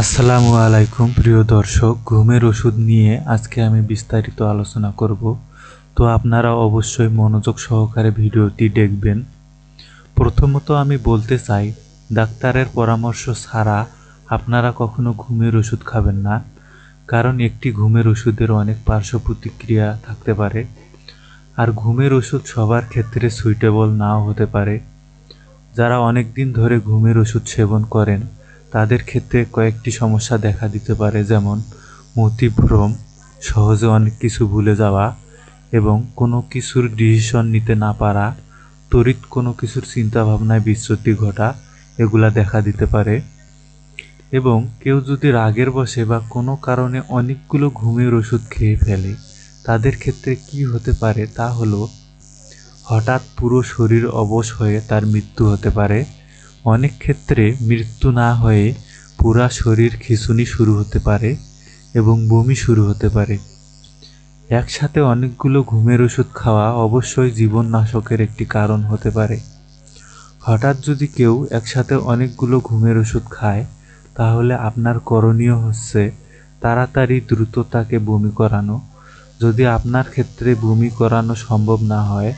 আসসালামু আলাইকুম, প্রিয় দর্শক, ঘুমের ওষুধ নিয়ে আজকে আমি বিস্তারিত আলোচনা করব। তো আপনারা অবশ্যই মনোযোগ সহকারে ভিডিওটি দেখবেন। প্রথমত আমি বলতে চাই, ডাক্তারের পরামর্শ ছাড়া আপনারা কখনো ঘুমের ওষুধ খাবেন না, কারণ একটি ঘুমের ওষুধের অনেক পার্শ্ব প্রতিক্রিয়া থাকতে পারে। আর ঘুমের ওষুধ সবার ক্ষেত্রে সুইটেবল নাও হতে পারে। যারা অনেক দিন ধরে ঘুমের ওষুধ সেবন করেন তাদের ক্ষেত্রে কয়েকটি সমস্যা দেখা দিতে পারে, যেমন মতিভ্রম সহজে অনেক কিছু ভুলে যাওয়া এবং কোনো কিছুর ডিসিশন নিতে না পারা, তড়িৎ কোনো কিছুর চিন্তাভাবনায় বিচ্যুতি ঘটা, এগুলা দেখা দিতে পারে। এবং কেউ যদি রাগের বসে বা কোনো কারণে অনেকগুলো ঘুমের ওষুধ খেয়ে ফেলে, তাদের ক্ষেত্রে কি হতে পারে তা হলো, হঠাৎ পুরো শরীর অবশ হয়ে তার মৃত্যু হতে পারে। অনেক ক্ষেত্রে মৃত্যু না হয়ে পুরা শরীর খিঁচুনি শুরু হতে পারে এবং বমি শুরু হতে পারে। একসাথে অনেকগুলো ঘুমের ওষুধ খাওয়া অবশ্যই জীবননাশকের একটি কারণ হতে পারে। হঠাৎ যদি কেউ একসাথে অনেকগুলো ঘুমের ওষুধ খায়, তাহলে আপনার করণীয় হচ্ছে তাড়াতাড়ি দ্রুত তাকে বমি করানো। যদি আপনার ক্ষেত্রে বমি করানো সম্ভব না হয়,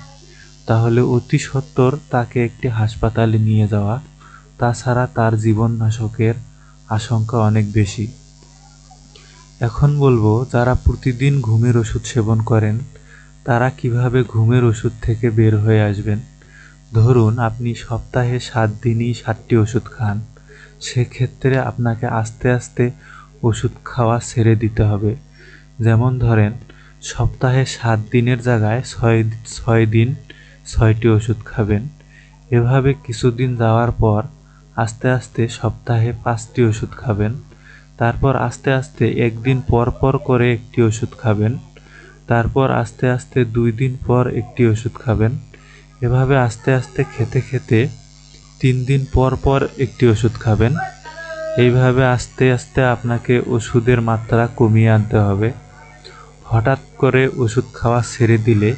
তাহলে অতি সত্বর তাকে একটি হাসপাতালে নিয়ে যাওয়া তাছাড়া তার জীবননাশকের আশঙ্কা অনেক বেশি। এখন বলব, যারা প্রতিদিন ঘুমের ওষুধ সেবন করেন, তারা কীভাবে ঘুমের ওষুধ থেকে বের হয়ে আসবেন? ধরুন, আপনি সপ্তাহে সাত দিনই সাতটি ওষুধ খান। সেক্ষেত্রে আপনাকে আস্তে আস্তে ওষুধ খাওয়া ছেড়ে দিতে হবে। যেমন ধরেন, সপ্তাহে সাত দিনের জায়গায় ছয় ছয় দিন ছয়টি ওষুধ খাবেন। এভাবে কিছুদিন যাওয়ার পর আস্তে আস্তে সপ্তাহে পাঁচটি ওষুধ খাবেন। তারপর আস্তে আস্তে একদিন পর পর করে একটি ওষুধ খাবেন। তারপর আস্তে আস্তে দুই দিন পর একটি ওষুধ খাবেন। এভাবে আস্তে আস্তে খেতে খেতে তিন দিন পর পর একটি ওষুধ খাবেন। এইভাবে আস্তে আস্তে আপনাকে ওষুধের মাত্রা কমিয়ে আনতে হবে। হঠাৎ করে ওষুধ খাওয়া ছেড়ে দিলে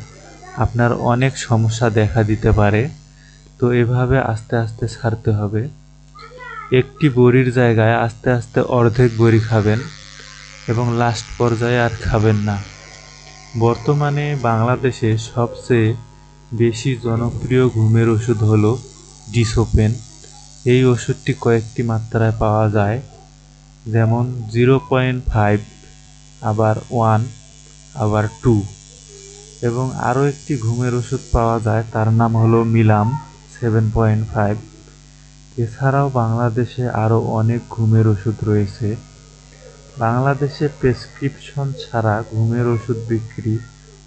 আপনার অনেক সমস্যা দেখা দিতে পারে। তো এভাবে আস্তে আস্তে ছাড়তে হবে। একটি বড়ির জায়গায় আস্তে আস্তে অর্ধেক বড়ি খাবেন এবং লাস্ট পর্যায়ে আর খাবেন না। বর্তমানে বাংলাদেশে সবচেয়ে বেশি জনপ্রিয় ঘুমের ওষুধ হলো ডিসোপেন। এই ওষুধটি কয়েকটি মাত্রায় পাওয়া যায়, যেমন জিরো পয়েন্ট ফাইভ, আবার ওয়ান, আবার টু। এবং আরও একটি ঘুমের ওষুধ পাওয়া যায়, তার নাম হলো মিলাম সেভেন পয়েন্ট ফাইভ। এছাড়াও বাংলাদেশে আরও অনেক ঘুমের ওষুধ রয়েছে। বাংলাদেশে প্রেসক্রিপশন ছাড়া ঘুমের ওষুধ বিক্রি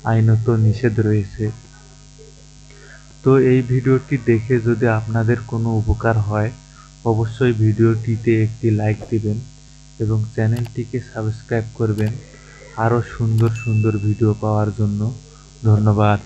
আইনত নিষেধ রয়েছে। তো এই ভিডিওটি দেখে যদি আপনাদের কোনো উপকার হয়, অবশ্যই ভিডিওটিতে একটি লাইক দিবেন এবং চ্যানেলটিকে সাবস্ক্রাইব করবেন। আরও সুন্দর সুন্দর ভিডিও পাওয়ার জন্য ধন্যবাদ।